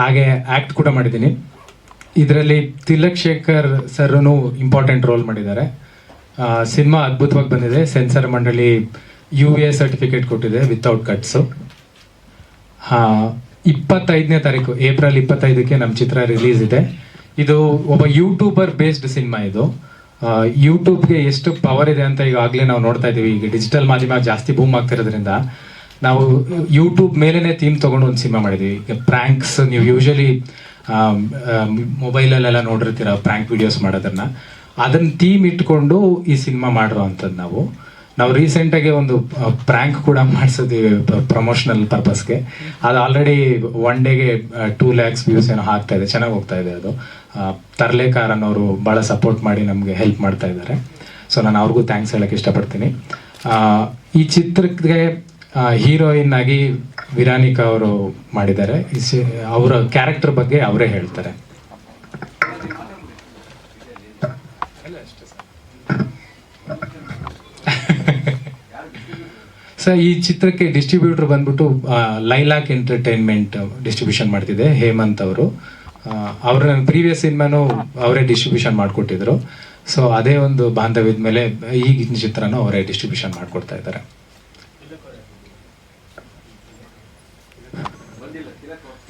ಹಾಗೆ ಆ್ಯಕ್ಟ್ ಕೂಡ ಮಾಡಿದ್ದೀನಿ. ಇದರಲ್ಲಿ ತಿಲಕ್ ಶೇಖರ್ ಸರ್ನು ಇಂಪಾರ್ಟೆಂಟ್ ರೋಲ್ ಮಾಡಿದ್ದಾರೆ. ಸಿನಿಮಾ ಅದ್ಭುತವಾಗಿ ಬಂದಿದೆ. ಸೆನ್ಸರ್ ಮಂಡಳಿ ಯು ಎ ಸರ್ಟಿಫಿಕೇಟ್ ಕೊಟ್ಟಿದೆ ವಿತೌಟ್ ಕಟ್ಸು ಹಾಂ, ಇಪ್ಪತ್ತೈದನೇ ತಾರೀಕು, ಏಪ್ರಿಲ್ ಇಪ್ಪತ್ತೈದಕ್ಕೆ ನಮ್ಮ ಚಿತ್ರ ರಿಲೀಸ್ ಇದೆ. ಇದು ಒಬ್ಬ ಯೂಟ್ಯೂಬರ್ ಬೇಸ್ಡ್ ಸಿನಿಮಾ ಇದು. ಯೂಟ್ಯೂಬ್ಗೆ ಎಷ್ಟು ಪವರ್ ಇದೆ ಅಂತ ಈಗಾಗಲೇ ನಾವು ನೋಡ್ತಾ ಇದ್ದೀವಿ. ಈಗ ಡಿಜಿಟಲ್ ಮಾಧ್ಯಮ ಜಾಸ್ತಿ ಬೂಮ್ ಆಗ್ತಿರೋದ್ರಿಂದ ನಾವು ಯೂಟ್ಯೂಬ್ ಮೇಲೇ ಥೀಮ್ ತೊಗೊಂಡು ಒಂದು ಸಿನಿಮಾ ಮಾಡಿದ್ವಿ. ಈಗ ಪ್ರ್ಯಾಂಕ್ಸ್ ನೀವು ಯೂಶಲಿ ಮೊಬೈಲಲ್ಲೆಲ್ಲ ನೋಡಿರ್ತೀರ ಪ್ರ್ಯಾಂಕ್ ವಿಡಿಯೋಸ್ ಮಾಡೋದನ್ನ. ಅದನ್ನ ಥೀಮ್ ಇಟ್ಕೊಂಡು ಈ ಸಿನಿಮಾ ಮಾಡಿರೋ ಅಂಥದ್ದು ನಾವು ನಾವು ರೀಸೆಂಟಾಗಿ ಒಂದು ಪ್ರ್ಯಾಂಕ್ ಕೂಡ ಮಾಡಿಸಿದ್ವಿ ಪ್ರಮೋಷನಲ್ ಪರ್ಪಸ್ಗೆ ಅದು ಆಲ್ರೆಡಿ ಒನ್ ಡೇಗೆ ಟೂ ಲ್ಯಾಕ್ಸ್ ವ್ಯೂಸ್ ಏನೋ ಆಗ್ತಾ ಇದೆ. ಚೆನ್ನಾಗಿ ಹೋಗ್ತಾ ಇದೆ ಅದು. ತರ್ಲೇಕಾರ್ ಅನ್ನೋರು ಭಾಳ ಸಪೋರ್ಟ್ ಮಾಡಿ ನಮಗೆ ಹೆಲ್ಪ್ ಮಾಡ್ತಾ ಇದ್ದಾರೆ. ಸೊ ನಾನು ಅವ್ರಿಗೂ ಥ್ಯಾಂಕ್ಸ್ ಹೇಳಕ್ಕೆ ಇಷ್ಟಪಡ್ತೀನಿ. ಈ ಚಿತ್ರಕ್ಕೆ ಹೀರೋಯಿನ್ ಆಗಿ ವಿರಾನಿಕಾ ಅವರು ಮಾಡಿದ್ದಾರೆ. ಅವರ ಕ್ಯಾರೆಕ್ಟರ್ ಬಗ್ಗೆ ಅವರೇ ಹೇಳ್ತಾರೆ. ಸರ್ ಈ ಚಿತ್ರಕ್ಕೆ ಡಿಸ್ಟ್ರಿಬ್ಯೂಟರ್ ಬಂದ್ಬಿಟ್ಟು ಲೈಲಾಕ್ ಎಂಟರ್ಟೈನ್ಮೆಂಟ್ ಡಿಸ್ಟ್ರಿಬ್ಯೂಷನ್ ಮಾಡ್ತಿದೆ, ಹೇಮಂತ್ ಅವರು. ಅವ್ರ ಪ್ರೀವಿಯಸ್ ಸಿನಿಮಾನು ಅವರೇ ಡಿಸ್ಟ್ರಿಬ್ಯೂಷನ್ ಮಾಡಿಕೊಟ್ಟಿದ್ರು. ಸೊ ಅದೇ ಒಂದು ಬಾಂಧವ್ಯದ ಮೇಲೆ ಈಗಿನ ಚಿತ್ರನೂ ಅವರೇ ಡಿಸ್ಟ್ರಿಬ್ಯೂಷನ್ ಮಾಡಿಕೊಡ್ತಾ ಇದ್ದಾರೆ.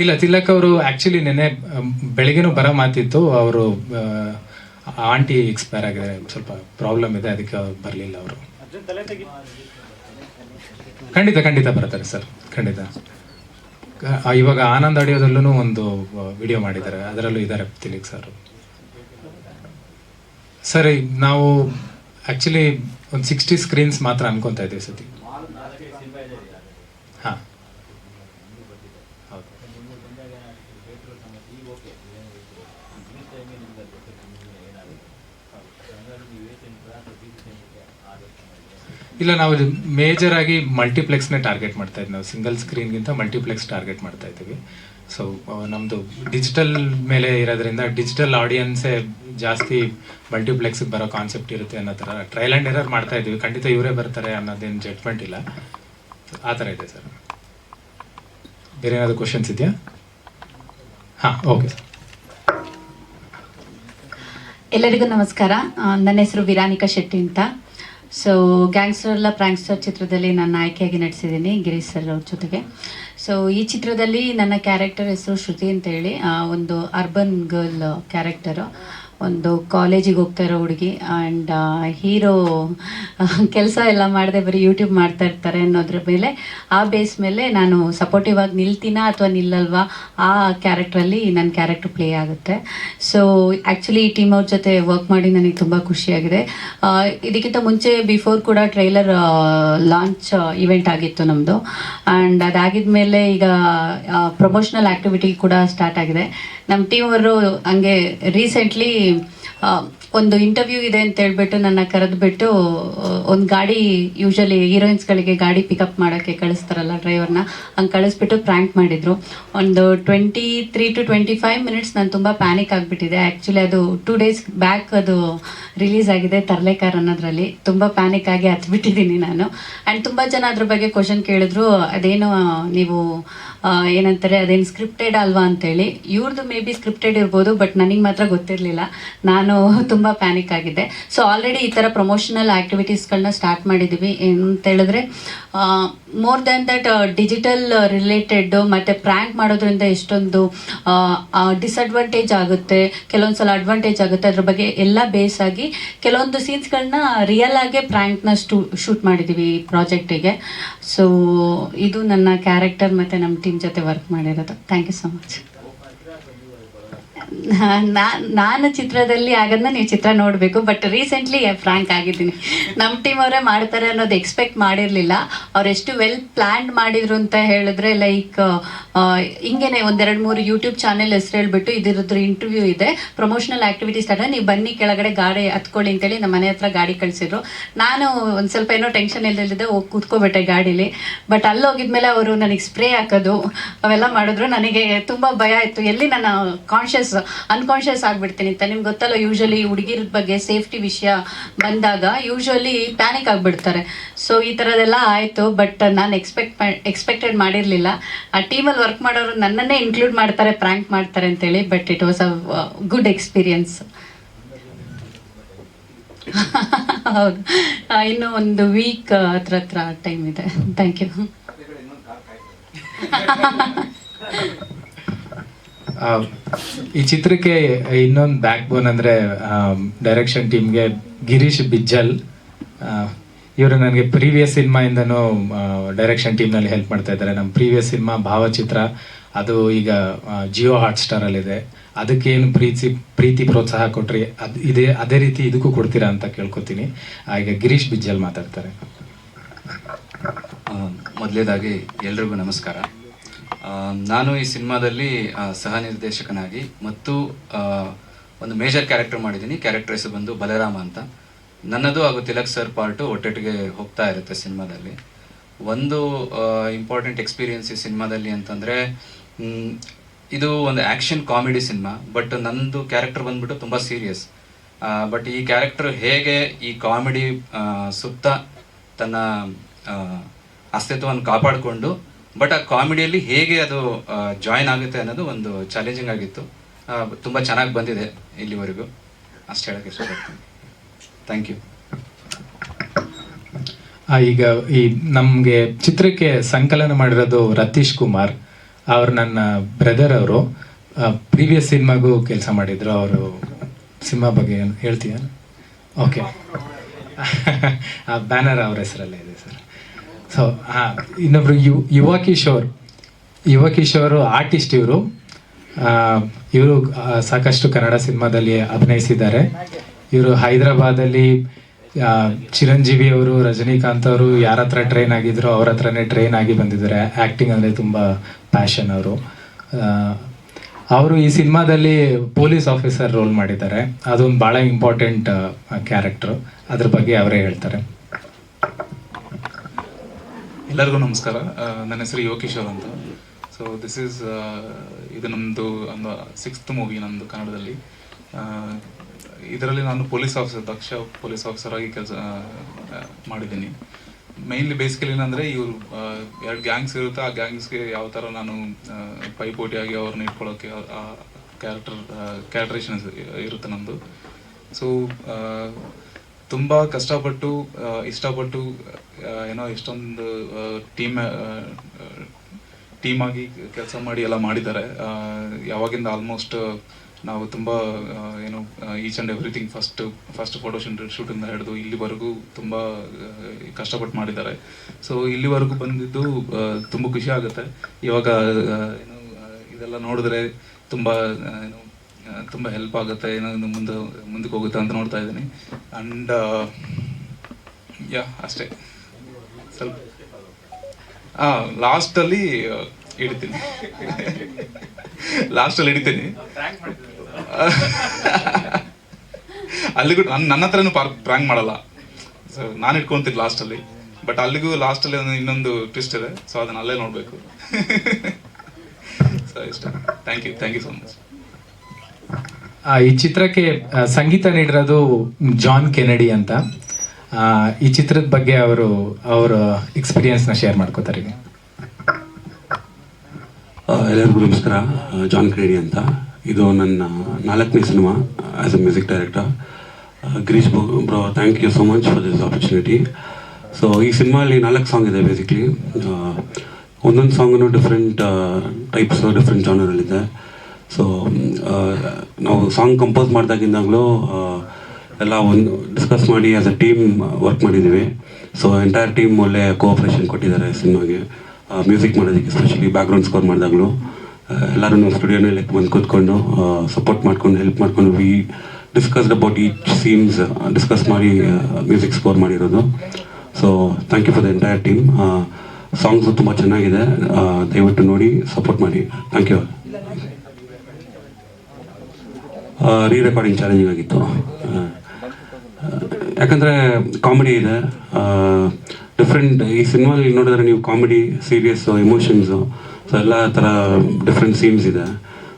ಇಲ್ಲ ತಿಲಕ್ ಅವರು ಆಕ್ಚುಲಿ ನೆನೆ ಬೆಳಿಗ್ಗೆನೂ ಬರೋ ಮಾತಿತ್ತು. ಅವರು ಆಂಟಿ ಎಕ್ಸ್ಪೈರ್ ಆಗಿದೆ ಸ್ವಲ್ಪ ಪ್ರಾಬ್ಲಮ್ ಇದೆ ಅದಕ್ಕೆ ಬರಲಿಲ್ಲ ಅವರು. ಖಂಡಿತ ಖಂಡಿತ ಬರ್ತಾರೆ ಸರ್. ಖಂಡಿತ. ಇವಾಗ ಆನಂದ್ ಆಡಿಯೋದಲ್ಲೂ ಒಂದು ವಿಡಿಯೋ ಮಾಡಿದ್ದಾರೆ. ಅದರಲ್ಲೂ ಇದ್ದಾರೆ ತಿಲಕ್ ಸರ್. ಸರಿ ನಾವು ಆಕ್ಚುಲಿ ಒಂದು ಸಿಕ್ಸ್ಟಿ ಸ್ಕ್ರೀನ್ಸ್ ಮಾತ್ರ ಅನ್ಕೊತಾ ಇದ್ದೀವಿ ಸತಿ ಹಾಂ ಹೌದು ಇಲ್ಲ, ನಾವು ಮೇಜರ್ ಆಗಿ ಮಲ್ಟಿಪ್ಲೆಕ್ಸ್ನೇ ಟಾರ್ಗೆಟ್ ಮಾಡ್ತಾ ಇದ್ದೀವಿ ನಾವು ಸಿಂಗಲ್ ಸ್ಕ್ರೀನ್ಗಿಂತ ಮಲ್ಟಿಪ್ಲೆಕ್ಸ್ ಟಾರ್ಗೆಟ್ ಮಾಡ್ತಾ ಇದ್ದೀವಿ. ಸೊ ನಮ್ಮದು ಡಿಜಿಟಲ್ ಮೇಲೆ ಇರೋದ್ರಿಂದ ಡಿಜಿಟಲ್ ಆಡಿಯನ್ಸೇ ಜಾಸ್ತಿ ಮಲ್ಟಿಪ್ಲೆಕ್ಸ್ಗೆ ಬರೋ ಕಾನ್ಸೆಪ್ಟ್ ಇರುತ್ತೆ ಅನ್ನೋ ಥರ ಟ್ರಯಲ್ ಆ್ಯಂಡ್ ಎರರ್ ಮಾಡ್ತಾ ಇದ್ದೀವಿ. ಖಂಡಿತ ಇವರೇ ಬರ್ತಾರೆ ಅನ್ನೋದೇನು ಜಡ್ಜ್ಮೆಂಟ್ ಇಲ್ಲ. ಆ ಥರ ಇದೆ ಸರ್. ಬೇರೆ ಏನಾದರೂ ಕ್ವಶನ್ಸ್ ಇದೆಯಾ? ಹಾಂ ಓಕೆ ಸರ್ ಎಲ್ಲರಿಗೂ ನಮಸ್ಕಾರ. ನನ್ನ ಹೆಸರು ವಿರಾನಿಕಾ ಶೆಟ್ಟಿ ಅಂತ. ಸೊ ಗ್ಯಾಂಗ್ಸ್ಟರ್ ಅಲ್ಲ ಪ್ರಾಂಕ್ಸ್ಟರ್ ಚಿತ್ರದಲ್ಲಿ ನಾನು ನಾಯಕಿಯಾಗಿ ನಟಿಸಿದ್ದೀನಿ, ಗಿರೀಶ್ ಸರ್ ಅವ್ರ ಜೊತೆಗೆ. ಸೊ ಈ ಚಿತ್ರದಲ್ಲಿ ನನ್ನ ಕ್ಯಾರೆಕ್ಟರ್ ಹೆಸರು ಶ್ರುತಿ ಅಂತ ಹೇಳಿ ಒಂದು ಅರ್ಬನ್ ಗರ್ಲ್ ಕ್ಯಾರೆಕ್ಟರು ಒಂದು ಕಾಲೇಜಿಗೆ ಹೋಗ್ತಾ ಇರೋ ಹುಡುಗಿ ಆ್ಯಂಡ್ ಹೀರೋ ಕೆಲಸ ಎಲ್ಲ ಮಾಡದೆ ಬರೀ ಯೂಟ್ಯೂಬ್ ಮಾಡ್ತಾ ಇರ್ತಾರೆ ಅನ್ನೋದ್ರ ಮೇಲೆ, ಆ ಬೇಸ್ ಮೇಲೆ ನಾನು ಸಪೋರ್ಟಿವ್ ಆಗಿ ನಿಲ್ತೀನಾ ಅಥವಾ ನಿಲ್ಲಲ್ವಾ? ಆ ಕ್ಯಾರೆಕ್ಟ್ರಲ್ಲಿ ನನ್ನ ಕ್ಯಾರೆಕ್ಟರ್ ಪ್ಲೇ ಆಗುತ್ತೆ. ಸೊ ಆ್ಯಕ್ಚುಲಿ ಈ ಟೀಮ್ ಅವ್ರ ಜೊತೆ ವರ್ಕ್ ಮಾಡಿ ನನಗೆ ತುಂಬ ಖುಷಿಯಾಗಿದೆ. ಇದಕ್ಕಿಂತ ಮುಂಚೆ ಬಿಫೋರ್ ಕೂಡ ಟ್ರೈಲರ್ ಲಾಂಚ್ ಇವೆಂಟ್ ಆಗಿತ್ತು ನಮ್ಮದು ಆ್ಯಂಡ್ ಅದಾಗಿದ ಮೇಲೆ ಈಗ ಪ್ರಮೋಷನಲ್ ಆ್ಯಕ್ಟಿವಿಟಿ ಕೂಡ ಸ್ಟಾರ್ಟ್ ಆಗಿದೆ. ನಮ್ಮ ಟೀಮ್ ಅವರು ಹಂಗೆ ರೀಸೆಂಟ್ಲಿ ಒಂದು ಇಂಟರ್ವ್ಯೂ ಇದೆ ಅಂತ ಹೇಳ್ಬಿಟ್ಟು ನನ್ನ ಕರೆದ್ಬಿಟ್ಟು ಒಂದು ಗಾಡಿ ಯೂಶಲಿ ಹೀರೋಯಿನ್ಸ್ಗಳಿಗೆ ಗಾಡಿ ಪಿಕಪ್ ಮಾಡೋಕ್ಕೆ ಕಳಿಸ್ತಾರಲ್ಲ ಡ್ರೈವರ್ನ ಹಂಗೆ ಕಳಿಸ್ಬಿಟ್ಟು ಪ್ರ್ಯಾಂಕ್ ಮಾಡಿದ್ರು. ಒಂದು twenty three to twenty five minutes ನಾನು ತುಂಬ ಪ್ಯಾನಿಕ್ ಆಗಿಬಿಟ್ಟಿದೆ. ಆ್ಯಕ್ಚುಲಿ ಅದು ಟೂ ಡೇಸ್ ಬ್ಯಾಕ್ ಅದು ರಿಲೀಸ್ ಆಗಿದೆ ತರ್ಲೆಕಾರ್ ಅನ್ನೋದ್ರಲ್ಲಿ. ತುಂಬ ಪ್ಯಾನಿಕ್ ಆಗಿ ಹತ್ಬಿಟ್ಟಿದ್ದೀನಿ ನಾನು. ಆ್ಯಂಡ್ ತುಂಬ ಜನ ಅದ್ರ ಬಗ್ಗೆ ಕ್ವಶನ್ ಕೇಳಿದ್ರು. ಅದೇನು ನೀವು ಏನಂತಾರೆ, ಅದೇನು ಸ್ಕ್ರಿಪ್ಟೆಡ್ ಅಲ್ವಾ ಅಂತೇಳಿ. ಇವ್ರದ್ದು ಮೇ ಬಿ ಸ್ಕ್ರಿಪ್ಟೆಡ್ ಇರ್ಬೋದು ಬಟ್ ನನಗೆ ಮಾತ್ರ ಗೊತ್ತಿರಲಿಲ್ಲ. ನಾನು ತುಂಬ ಪ್ಯಾನಿಕ್ ಆಗಿದ್ದೆ. ಸೊ ಆಲ್ರೆಡಿ ಈ ಥರ ಪ್ರಮೋಷನಲ್ ಆ್ಯಕ್ಟಿವಿಟೀಸ್ಗಳನ್ನ ಸ್ಟಾರ್ಟ್ ಮಾಡಿದ್ದೀವಿ ಅಂತೇಳಿದ್ರೆ more than that digital related ಮತ್ತು ಪ್ರ್ಯಾಂಕ್ ಮಾಡೋದ್ರಿಂದ ಎಷ್ಟೊಂದು ಡಿಸ್ಅಡ್ವಾಂಟೇಜ್ ಆಗುತ್ತೆ. ಕೆಲವೊಂದು ಸಲ ಅಡ್ವಾಂಟೇಜ್ ಆಗುತ್ತೆ. ಅದ್ರ ಬಗ್ಗೆ ಎಲ್ಲ ಬೇಸ್ ಆಗಿ ಕೆಲವೊಂದು ಸೀನ್ಸ್ಗಳನ್ನ ರಿಯಲ್ ಆಗೇ ಪ್ರ್ಯಾಂಕ್ನ ಸ್ಟೂ ಶೂಟ್ ಮಾಡಿದ್ದೀವಿ ಈ ಪ್ರಾಜೆಕ್ಟಿಗೆ ಸೊ ಇದು ನನ್ನ ಕ್ಯಾರೆಕ್ಟರ್ ಮತ್ತು ನಮ್ಮ ಟೀಮ್ ಜೊತೆ ವರ್ಕ್ ಮಾಡಿರೋದು. ಥ್ಯಾಂಕ್ ಯು ಸೊ ಮಚ್ ನಾನು ಚಿತ್ರದಲ್ಲಿ ಆಗದ್ನ ನೀವು ಚಿತ್ರ ನೋಡಬೇಕು ಬಟ್ ರೀಸೆಂಟ್ಲಿ ಫ್ರಾಂಕ್ ಆಗಿದ್ದೀನಿ. ನಮ್ಮ ಟೀಮ್ ಅವರೇ ಮಾಡ್ತಾರೆ ಅನ್ನೋದು ಎಕ್ಸ್ಪೆಕ್ಟ್ ಮಾಡಿರಲಿಲ್ಲ. ಅವ್ರು ಎಷ್ಟು ವೆಲ್ ಪ್ಲ್ಯಾನ್ ಮಾಡಿದ್ರು ಅಂತ ಹೇಳಿದ್ರೆ ಲೈಕ್ ಹಿಂಗೇನೆ ಒಂದೆರಡು ಮೂರು ಯೂಟ್ಯೂಬ್ ಚಾನೆಲ್ ಹೆಸರು ಹೇಳ್ಬಿಟ್ಟು ಇದ್ರದ್ದು ಇಂಟರ್ವ್ಯೂ ಇದೆ. ಪ್ರಮೋಷನಲ್ ಆಕ್ಟಿವಿಟೀಸ್ ಸ್ಟಾರ್ಟ್ ನೀವು ಬನ್ನಿ ಕೆಳಗಡೆ ಗಾಡಿ ಹತ್ಕೊಳ್ಳಿ ಅಂತೇಳಿ ನಮ್ಮ ಮನೆ ಹತ್ರ ಗಾಡಿ ಕಳಿಸಿದ್ರು. ನಾನು ಒಂದು ಸ್ವಲ್ಪ ಏನೋ ಟೆನ್ಷನ್ ಇಲ್ಲದಿದ್ದೆ ಹೋಗಿ ಕೂತ್ಕೋಬಿಟ್ಟೆ ಗಾಡೀಲಿ. ಬಟ್ ಅಲ್ಲಿ ಹೋಗಿದ್ಮೇಲೆ ಅವರು ನನಗೆ ಸ್ಪ್ರೇ ಹಾಕೋದು, ಅವೆಲ್ಲ ಮಾಡಿದ್ರು. ನನಗೆ ತುಂಬ ಭಯ ಇತ್ತು ಎಲ್ಲಿ ನನ್ನ ಕಾನ್ಷಿಯಸ್ ಅನ್ಕಾನ್ಶಿಯಸ್ ಆಗ್ಬಿಡ್ತೀನಿ ಅಂತ. ನಿಮ್ಗೆ ಗೊತ್ತಲ್ಲ ಯೂಶ್ವಲಿ ಹುಡುಗಿರ ಬಗ್ಗೆ ಸೇಫ್ಟಿ ವಿಷಯ ಬಂದಾಗ ಯೂಶಲಿ ಪ್ಯಾನಿಕ್ ಆಗಿಬಿಡ್ತಾರೆ. ಸೊ ಈ ಥರದೆಲ್ಲ ಆಯಿತು ಬಟ್ ನಾನು ಎಕ್ಸ್ಪೆಕ್ಟ್ ಎಕ್ಸ್ಪೆಕ್ಟೆಡ್ ಮಾಡಿರಲಿಲ್ಲ. ಆ ಟೀಮಲ್ಲಿ ವರ್ಕ್ ಮಾಡೋರು ನನ್ನನ್ನೇ ಇನ್ಕ್ಲೂಡ್ ಮಾಡ್ತಾರೆ ಪ್ರ್ಯಾಂಕ್ ಮಾಡ್ತಾರೆ ಅಂತೇಳಿ but it was a good experience ಹೌದು. ಇನ್ನೂ ಒಂದು ವೀಕ್ ಹತ್ರ ಹತ್ರ ಟೈಮ್ ಇದೆ. ಥ್ಯಾಂಕ್ ಯು ಈ ಚಿತ್ರಕ್ಕೆ ಇನ್ನೊಂದು ಬ್ಯಾಕ್ ಬೋನ್ ಅಂದರೆ ಡೈರೆಕ್ಷನ್ ಟೀಮ್ಗೆ ಗಿರೀಶ್ ಬಿಜ್ಜಲ್. ಇವರು ನನಗೆ ಪ್ರೀವಿಯಸ್ ಸಿನಿಮಾಯಿಂದನೂ ಡೈರೆಕ್ಷನ್ ಟೀಮ್ನಲ್ಲಿ ಹೆಲ್ಪ್ ಮಾಡ್ತಾ ಇದ್ದಾರೆ. ನಮ್ಮ ಪ್ರೀವಿಯಸ್ ಸಿನಿಮಾ ಭಾವಚಿತ್ರ, ಅದು ಈಗ ಜಿಯೋ ಹಾಟ್ ಸ್ಟಾರಲ್ಲಿದೆ ಅದಕ್ಕೇನು ಪ್ರೀತಿ ಪ್ರೀತಿ ಪ್ರೋತ್ಸಾಹ ಕೊಟ್ರಿ, ಅದು ಇದೇ, ಅದೇ ರೀತಿ ಇದಕ್ಕೂ ಕೊಡ್ತೀರಾ ಅಂತ ಕೇಳ್ಕೊತೀನಿ. ಈಗ ಗಿರೀಶ್ ಬಿಜ್ಜಲ್ ಮಾತಾಡ್ತಾರೆ. ಮೊದಲೇದಾಗಿ ಎಲ್ರಿಗೂ ನಮಸ್ಕಾರ. ನಾನು ಈ ಸಿನಿಮಾದಲ್ಲಿ ಸಹ ನಿರ್ದೇಶಕನಾಗಿ ಮತ್ತು ಒಂದು ಮೇಜರ್ ಕ್ಯಾರೆಕ್ಟರ್ ಮಾಡಿದ್ದೀನಿ. ಕ್ಯಾರೆಕ್ಟರ್ ಹೆಸರು ಬಂದು ಬಲರಾಮ ಅಂತ. ನನ್ನದು ಹಾಗೂ ತಿಲಕ್ ಸರ್ ಪಾರ್ಟು ಒಟ್ಟೊಟ್ಟಿಗೆ ಹೋಗ್ತಾ ಇರುತ್ತೆ ಸಿನಿಮಾದಲ್ಲಿ. ಒಂದು ಇಂಪಾರ್ಟೆಂಟ್ ಎಕ್ಸ್ಪೀರಿಯನ್ಸ್ ಈ ಸಿನಿಮಾದಲ್ಲಿ ಅಂತಂದರೆ ಇದು ಒಂದು ಆ್ಯಕ್ಷನ್ ಕಾಮಿಡಿ ಸಿನಿಮಾ ಬಟ್ ನಂದು ಕ್ಯಾರೆಕ್ಟರ್ ಬಂದ್ಬಿಟ್ಟು ತುಂಬ ಸೀರಿಯಸ್ ಬಟ್ ಈ ಕ್ಯಾರೆಕ್ಟರ್ ಹೇಗೆ ಈ ಕಾಮಿಡಿ ಸುತ್ತ ತನ್ನ ಅಸ್ತಿತ್ವವನ್ನು ಕಾಪಾಡಿಕೊಂಡು ಬಟ್ ಆ ಕಾಮಿಡಿಯಲ್ಲಿ ಹೇಗೆ ಅದು ಜಾಯಿನ್ ಆಗುತ್ತೆ ಅನ್ನೋದು ಒಂದು ಚಾಲೆಂಜಿಂಗ್ ಆಗಿತ್ತು. ತುಂಬ ಚೆನ್ನಾಗಿ ಬಂದಿದೆ ಇಲ್ಲಿವರೆಗೂ. ಅಷ್ಟು ಹೇಳಕ್ಕೆ ಇಷ್ಟಪಡ್ತೀನಿ. ಥ್ಯಾಂಕ್ ಯು ಈಗ ಈ ನಮಗೆ ಚಿತ್ರಕ್ಕೆ ಸಂಕಲನ ಮಾಡಿರೋದು ರತೀಶ್ ಕುಮಾರ್. ಅವರು ನನ್ನ ಬ್ರದರ್ ಅವರು. ಪ್ರೀವಿಯಸ್ ಸಿನಿಮಾಗೂ ಕೆಲಸ ಮಾಡಿದ್ರು. ಅವರು ಸಿನಿಮಾ ಬಗ್ಗೆ ಹೇಳ್ತೀಯ? ಓಕೆ ಆ, ಬ್ಯಾನರ್ ಅವ್ರ ಹೆಸರಲ್ಲೇ ಇದೆ ಸರ್ ಸೊ ಇನ್ನೊಬ್ರು ಯು, ಯುವ ಕಿಶೋರ್ ಯುವ ಕಿಶೋರ್ ಆರ್ಟಿಸ್ಟ್ ಇವರು. ಇವರು ಸಾಕಷ್ಟು ಕನ್ನಡ ಸಿನಿಮಾದಲ್ಲಿ ಅಭಿನಯಿಸಿದ್ದಾರೆ. ಇವರು ಹೈದರಾಬಾದಲ್ಲಿ ಚಿರಂಜೀವಿ ಅವರು, ರಜನಿಕಾಂತ್ ಅವರು ಯಾರ ಹತ್ರ ಟ್ರೈನ್ ಆಗಿದ್ರು ಅವ್ರ ಹತ್ರನೇ ಟ್ರೈನ್ ಆಗಿ ಬಂದಿದ್ದಾರೆ. ಆ್ಯಕ್ಟಿಂಗ್ ಅಂದರೆ ತುಂಬ ಪ್ಯಾಷನ್ ಅವರು. ಅವರು ಈ ಸಿನಿಮಾದಲ್ಲಿ ಪೊಲೀಸ್ ಆಫೀಸರ್ ರೋಲ್ ಮಾಡಿದ್ದಾರೆ. ಅದೊಂದು ಭಾಳ ಇಂಪಾರ್ಟೆಂಟ್ ಕ್ಯಾರೆಕ್ಟ್ರು ಅದ್ರ ಬಗ್ಗೆ ಅವರೇ ಹೇಳ್ತಾರೆ. ಎಲ್ಲರಿಗೂ ನಮಸ್ಕಾರ. ನನ್ನ ಹೆಸರು ಯೋಗೀಶ್ವರ್ ಅಂತ. ಸೊ ದಿಸ್ ಈಸ್ ಇದು ನಮ್ಮದು ಒಂದು ಸಿಕ್ಸ್ತ್ ಮೂವಿ ನಮ್ಮದು ಕನ್ನಡದಲ್ಲಿ. ಇದರಲ್ಲಿ ನಾನು ಪೊಲೀಸ್ ಆಫೀಸರ್ ದಕ್ಷ ಪೊಲೀಸ್ ಆಫೀಸರ್ ಆಗಿ ಕೆಲಸ ಮಾಡಿದ್ದೀನಿ. ಮೈನ್ಲಿ ಬೇಸಿಕಲಿ ಏನಂದರೆ ಇವರು ಎರಡು ಗ್ಯಾಂಗ್ಸ್ ಇರುತ್ತೆ. ಆ ಗ್ಯಾಂಗ್ಸ್ಗೆ ಯಾವ ಥರ ನಾನು ಪೈಪೋಟಿ ಪೈಪೋಟಿಯಾಗಿ ಅವ್ರನ್ನ ಇಟ್ಕೊಳ್ಳೋಕ್ಕೆ ಕ್ಯಾರೆಕ್ಟರ್ ಕ್ಯಾರೆಕ್ಟರೇಷನ್ ಇರುತ್ತೆ ನಮ್ಮದು ಸೊ ತುಂಬ ಕಷ್ಟಪಟ್ಟು ಇಷ್ಟಪಟ್ಟು ಏನೋ ಇಷ್ಟೊಂದು ಟೀಮ್ ಟೀಮ್ ಆಗಿ ಕೆಲಸ ಮಾಡಿ ಎಲ್ಲ ಮಾಡಿದ್ದಾರೆ. ಯಾವಾಗಿಂದ ಆಲ್ಮೋಸ್ಟ್ ನಾವು ತುಂಬ ಏನು each and everything first first photo ಶೂಟಿಂದ ಹಿಡಿದು ಇಲ್ಲಿವರೆಗೂ ತುಂಬ ಕಷ್ಟಪಟ್ಟು ಮಾಡಿದ್ದಾರೆ. ಸೊ ಇಲ್ಲಿವರೆಗೂ ಬಂದಿದ್ದು ತುಂಬ ಖುಷಿ ಆಗುತ್ತೆ. ಇವಾಗ ಏನು ಇದೆಲ್ಲ ನೋಡಿದ್ರೆ ತುಂಬ ಏನು ತುಂಬ ಹೆಲ್ಪ್ ಆಗುತ್ತೆ ಏನೋ ಮುಂದೆ, ಮುಂದಕ್ಕೆ ಹೋಗುತ್ತೆ ಅಂತ ನೋಡ್ತಾ ಇದ್ದೀನಿ. ಆ್ಯಂಡ್ ಯಾ ಅಷ್ಟೇ. ಸ್ವಲ್ಪ ಹಾಂ ಲಾಸ್ಟಲ್ಲಿ ಇಡ್ತೀನಿ. ಲಾಸ್ಟಲ್ಲಿ ಹಿಡಿತೀನಿ ಅಲ್ಲಿಗೂ ನನ್ನ ನನ್ನ ಹತ್ರನೂ ಪಾರ್ ಪ್ರ್ಯಾಂಕ್ ಮಾಡಲ್ಲ. ಸೊ ನಾನು ಇಟ್ಕೊಂತೀನಿ ಲಾಸ್ಟಲ್ಲಿ ಬಟ್ ಅಲ್ಲಿಗೂ ಲಾಸ್ಟಲ್ಲಿ ಒಂದು ಇನ್ನೊಂದು ಟ್ವಿಸ್ಟ್ ಇದೆ. ಸೊ ಅದನ್ನ ಅಲ್ಲೇ ನೋಡಬೇಕು. ಸೊ ಇಷ್ಟ. Thank you thank you so much ಈ ಚಿತ್ರಕ್ಕೆ ಸಂಗೀತ ನೀಡಿರೋದು ಜಾನ್ ಕೆನಡಿ ಅಂತ. ಈ ಚಿತ್ರದ ಬಗ್ಗೆ ಅವರು, ಅವರ ಎಕ್ಸ್ಪೀರಿಯನ್ಸ್ನ ಶೇರ್ ಮಾಡ್ಕೋತಾರೆ ಎಲ್ಲರಿಗೂ ನಮಸ್ಕಾರ. ಜಾನ್ ಕೆನಡಿ ಅಂತ. ಇದು ನನ್ನ ನಾಲ್ಕನೇ cinema as a music director Girish bro thank you so much for this opportunity so ಈ ಸಿನಿಮಾಲಿ ನಾಲ್ಕು ಸಾಂಗ್ ಇದೆ ಬೇಸಿಕ್ಲಿ ಒಂದೊಂದು ಸಾಂಗು ಡಿಫ್ರೆಂಟ್ ಟೈಪ್ಸ್ ಡಿಫ್ರೆಂಟ್ ಜಾನರಲ್ಲಿದೆ ಸೊ ನಾವು ಸಾಂಗ್ ಕಂಪೋಸ್ ಮಾಡಿದಾಗಿಂದಾಗಲೂ ಎಲ್ಲ ಒಂದು ಡಿಸ್ಕಸ್ ಮಾಡಿ ಆಸ್ ಅ ಟೀಮ್ ವರ್ಕ್ ಮಾಡಿದ್ದೀವಿ. ಸೊ ಎಂಟೈರ್ ಟೀಮ್ ಒಳ್ಳೆ ಕೋಆಪ್ರೇಷನ್ ಕೊಟ್ಟಿದ್ದಾರೆ ಸಿನಿಮಾಗೆ. ಮ್ಯೂಸಿಕ್ ಮಾಡೋದಕ್ಕೆ ಎಸ್ಪೆಷಲಿ ಬ್ಯಾಕ್ಗ್ರೌಂಡ್ ಸ್ಕೋರ್ ಮಾಡಿದಾಗಲೂ. ಎಲ್ಲರೂ ಸ್ಟುಡಿಯೋನಲ್ಲಿ ಬಂದು ಕೂತ್ಕೊಂಡು ಸಪೋರ್ಟ್ ಮಾಡ್ಕೊಂಡು ಹೆಲ್ಪ್ ಮಾಡ್ಕೊಂಡು we discussed about each scenes discuss ಮಾಡಿ ಮ್ಯೂಸಿಕ್ ಸ್ಕೋರ್ ಮಾಡಿರೋದು. So thank you for the entire team songs ತುಂಬ ಚೆನ್ನಾಗಿದೆ. ದಯವಿಟ್ಟು ನೋಡಿ ಸಪೋರ್ಟ್ ಮಾಡಿ. Thank you re recording challenging ಆಗಿತ್ತು ಯಾಕಂದರೆ ಕಾಮಿಡಿ ಇದೆ. ಡಿಫ್ರೆಂಟ್ ಈ ಸಿನಿಮಾದಲ್ಲಿ ನೋಡಿದ್ರೆ ನೀವು ಕಾಮಿಡಿ ಸೀರಿಯಸ್ಸು ಎಮೋಷನ್ಸು ಸೊ ಎಲ್ಲ ಥರ ಡಿಫ್ರೆಂಟ್ ಸೀನ್ಸ್ ಇದೆ.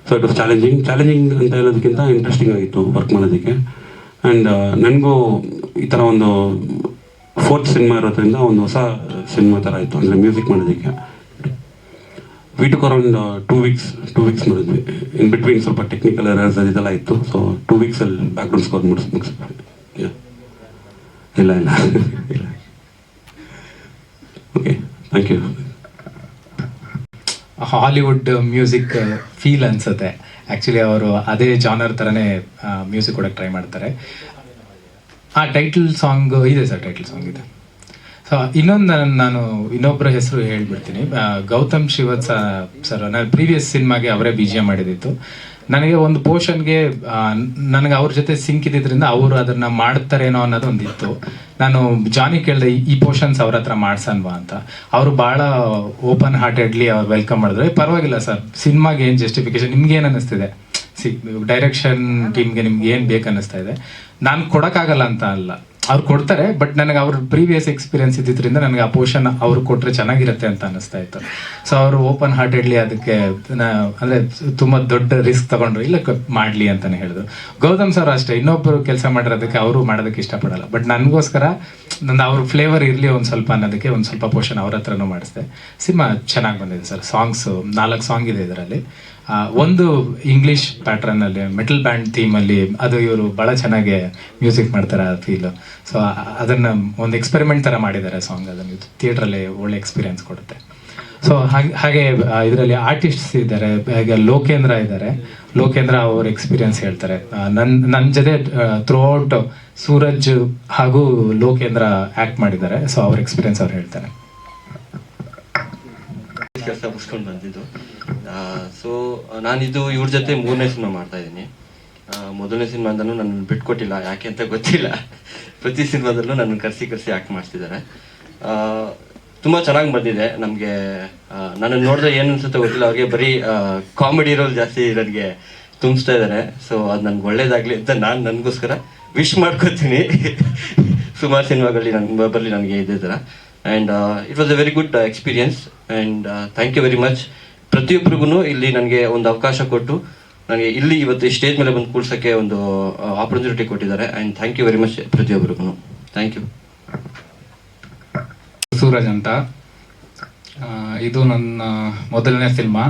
So it was challenging challenging ಅಂತ ಹೇಳೋದಕ್ಕಿಂತ ಇಂಟ್ರೆಸ್ಟಿಂಗ್ ಆಗಿತ್ತು ವರ್ಕ್ ಮಾಡೋದಕ್ಕೆ. ಆ್ಯಂಡ್ ನನಗೂ ಈ ಥರ ಒಂದು ಫೋರ್ತ್ ಸಿನಿಮಾ ಇರೋದ್ರಿಂದ ಒಂದು ಹೊಸ ಸಿನಿಮಾ ಥರ ಇತ್ತು ಅಂದರೆ ಮ್ಯೂಸಿಕ್ ಮಾಡೋದಕ್ಕೆ. We took around two weeks two weeks ಮುಗಿದ್ವಿ. In between ಸ್ವಲ್ಪ ಟೆಕ್ನಿಕಲ್ ಎರರ್ಸ್ ಇದೆಲ್ಲ ಇತ್ತು. ಸೊ ಟೂ ವೀಕ್ಸಲ್ಲಿ ಬ್ಯಾಕ್ಗ್ರೌಂಡ್ ಸ್ಕೋರ್ ಮುಗಿಸ್ ಮುಗಿಸಿದ್ವಿ ಇಲ್ಲ ಇಲ್ಲ. Okay thank you Hollywood music feel ಅನ್ಸುತ್ತೆ. ಆ್ಯಕ್ಚುಲಿ ಅವರು ಅದೇ ಜಾನರ್ ಥರನೇ ಮ್ಯೂಸಿಕ್ ಕೊಡೋಕ್ಕೆ ಟ್ರೈ ಮಾಡ್ತಾರೆ. ಆ ಟೈಟಲ್ ಸಾಂಗ್ ಇದೆ ಸರ್ ಟೈಟಲ್ ಸಾಂಗ್ ಇದೆ. ಇನ್ನೊಂದು ನಾನು ನಾನು ಇನ್ನೊಬ್ಬರ ಹೆಸರು ಹೇಳ್ಬಿಡ್ತೀನಿ. ಗೌತಮ್ ಶಿವತ್ ಸರ್, ನಾನು ಪ್ರೀವಿಯಸ್ ಸಿನಿಮಾಗೆ ಅವರೇ ಬಿ ಜಿ ಮಾಡಿದಿತ್ತು. ನನಗೆ ಒಂದು ಪೋರ್ಷನ್ಗೆ ನನಗೆ ಅವ್ರ ಜೊತೆ ಸಿಂಕ್ ಇದ್ದಿದ್ರಿಂದ ಅವರು ಅದನ್ನ ಮಾಡ್ತಾರೇನೋ ಅನ್ನೋದು ಒಂದಿತ್ತು. ನಾನು ಜಾನಿ ಕೇಳಿದೆ, ಈ ಪೋರ್ಷನ್ಸ್ ಅವ್ರ ಹತ್ರ ಮಾಡ್ಸನ್ವಾ ಅಂತ. ಅವರು ಭಾಳ ಓಪನ್ ಹಾರ್ಟೆಡ್ಲಿ ಅವ್ರು ವೆಲ್ಕಮ್ ಮಾಡಿದ್ರು. ಪರವಾಗಿಲ್ಲ ಸರ್, ಸಿನಿಮಾಗೆ ಏನು ಜಸ್ಟಿಫಿಕೇಶನ್ ನಿಮ್ಗೆ ಏನು ಅನ್ನಿಸ್ತಿದೆ? ಸಿ ಡೈರೆಕ್ಷನ್ ಟೀಮ್ಗೆ ನಿಮ್ಗೆ ಏನು ಬೇಕನ್ನಿಸ್ತಾ ಇದೆ? ನಾನು ಕೊಡೋಕ್ಕಾಗಲ್ಲ ಅಂತ ಅಲ್ಲ. ಅವ್ರು ಕೊಡ್ತಾರೆ ಬಟ್ ನನಗೆ ಅವ್ರ ಪ್ರೀವಿಯಸ್ ಎಕ್ಸ್ಪೀರಿಯನ್ಸ್ ಇದ್ದಿದ್ರಿಂದ ನನಗೆ ಆ ಪೋರ್ಷನ್ ಅವ್ರು ಕೊಟ್ಟರೆ ಚೆನ್ನಾಗಿರುತ್ತೆ ಅಂತ ಅನಿಸ್ತಾ ಇತ್ತು. ಸೊ ಅವರು ಓಪನ್ ಹಾರ್ಟೆಡ್ಲಿ ಅದಕ್ಕೆ ಅಂದರೆ ತುಂಬ ದೊಡ್ಡ ರಿಸ್ಕ್ ತಗೊಂಡ್ರು, ಇಲ್ಲ ಮಾಡಲಿ ಅಂತಲೇ ಹೇಳಿದ್ರು. ಗೌತಮ್ ಸರ್ ಅಷ್ಟೇ ಇನ್ನೊಬ್ಬರು ಕೆಲಸ ಮಾಡಿರೋದಕ್ಕೆ ಅವರು ಮಾಡೋದಕ್ಕೆ ಇಷ್ಟಪಡಲ್ಲ. ಬಟ್ ನನಗೋಸ್ಕರ ನನ್ನ ಅವ್ರ ಫ್ಲೇವರ್ ಇರಲಿ ಒಂದು ಸ್ವಲ್ಪ ಅನ್ನೋದಕ್ಕೆ ಒಂದು ಸ್ವಲ್ಪ ಪೋರ್ಷನ್ ಅವ್ರ ಹತ್ರನೂ ಮಾಡಿಸ್ದೆ. ಸಿನಿಮಾ ಚೆನ್ನಾಗಿ ಬಂದಿದೆ ಸರ್ ಸಾಂಗ್ಸು ನಾಲ್ಕು ಸಾಂಗ್ ಇದೆ ಇದರಲ್ಲಿ. ಒಂದು ಇಂಗ್ಲಿಷ್ ಪ್ಯಾಟ್ರನ್ ಅಲ್ಲಿ ಮೆಟಲ್ ಬ್ಯಾಂಡ್ ಥೀಮ್ ಅಲ್ಲಿ ಅದು ಇವರು ಬಹಳ ಚೆನ್ನಾಗಿ ಮ್ಯೂಸಿಕ್ ಮಾಡ್ತಾರೆ ಆ ಫೀಲ್ ಸೊ ಅದನ್ನ ಒಂದು ಎಕ್ಸ್ಪೆರಿಮೆಂಟ್ ತರ ಮಾಡಿದ್ದಾರೆ ಸಾಂಗ್ ಅದನ್ನು. ಥಿಯೇಟರ್ ಅಲ್ಲಿ ಒಳ್ಳೆ ಎಕ್ಸ್ಪೀರಿಯನ್ಸ್ ಕೊಡುತ್ತೆ. ಸೊ ಹಾಗೆ ಹಾಗೆ ಇದರಲ್ಲಿ ಆರ್ಟಿಸ್ಟ್ಸ್ ಇದ್ದಾರೆ ಈಗ ಲೋಕೇಂದ್ರ ಇದ್ದಾರೆ. ಲೋಕೇಂದ್ರ ಅವ್ರ ಎಕ್ಸ್ಪೀರಿಯನ್ಸ್ ಹೇಳ್ತಾರೆ. ನನ್ನ ನನ್ನ ಜೊತೆ ಥ್ರೂ ಔಟ್ ಸೂರಜ್ ಹಾಗೂ ಲೋಕೇಂದ್ರ ಆಕ್ಟ್ ಮಾಡಿದ್ದಾರೆ. ಸೊ ಅವ್ರ ಎಕ್ಸ್ಪೀರಿಯನ್ಸ್ ಅವ್ರು ಹೇಳ್ತಾರೆ. ಕೆಲಸ ಮುಗಿಸ್ಕೊಂಡು ಬಂದಿದ್ದು. ಸೊ ನಾನಿದು ಇವ್ರ ಜೊತೆ ಮೂರನೇ ಸಿನಿಮಾ ಮಾಡ್ತಾ ಇದ್ದೀನಿ. ಮೊದಲನೇ ಸಿನಿಮಾದಲ್ಲೂ ನನ್ನ ಬಿಟ್ಕೊಟ್ಟಿಲ್ಲ. ಯಾಕೆ ಅಂತ ಗೊತ್ತಿಲ್ಲ. ಪ್ರತಿ ಸಿನಿಮಾದಲ್ಲೂ ನನ್ನ ಕರೆಸಿ ಕರೆಸಿ ಆ್ಯಕ್ಟ್ ಮಾಡ್ತಿದ್ದಾರೆ. ತುಂಬ ಚೆನ್ನಾಗಿ ಬಂದಿದೆ. ನಮಗೆ ನನ್ನನ್ನು ನೋಡಿದ್ರೆ ಏನು ಅನ್ಸುತ್ತೆ ಗೊತ್ತಿಲ್ಲ. ಅವ್ರಿಗೆ ಬರೀ ಕಾಮಿಡಿ ರೋಲ್ ಜಾಸ್ತಿ ನನಗೆ ತುಂಬಿಸ್ತಾ ಇದ್ದಾರೆ ಸೊ ಅದು ನನ್ಗೆ ಒಳ್ಳೇದಾಗಲಿ ಅಂತ ನಾನು ನನಗೋಸ್ಕರ ವಿಶ್ ಮಾಡ್ಕೊತೀನಿ. ಸುಮಾರು ಸಿನಿಮಾಗಳಲ್ಲಿ ನನ್ಗೆ ಬರಲಿ ನನಗೆ ಇದೇ ಥರ and it was a very good experience and thank you very much ಪ್ರತಿಯೊಬ್ಬರಿಗೂ ಇಲ್ಲಿ ನನಗೆ ಒಂದು ಅವಕಾಶ ಕೊಟ್ಟು, ನನಗೆ ಇಲ್ಲಿ ಇವತ್ತು ಸ್ಟೇಜ್ ಮೇಲೆ ಬಂದು ಕೂಡ್ಸೋಕ್ಕೆ ಒಂದು ಆಪರ್ಚುನಿಟಿ ಕೊಟ್ಟಿದ್ದಾರೆ. And thank you very much ಪ್ರತಿಯೊಬ್ಬರಿಗೂ ಥ್ಯಾಂಕ್ ಯು ಸೂರಜ್ ಅಂತ. ಇದು ನನ್ನ ಮೊದಲನೇ ಸಿನಿಮಾ.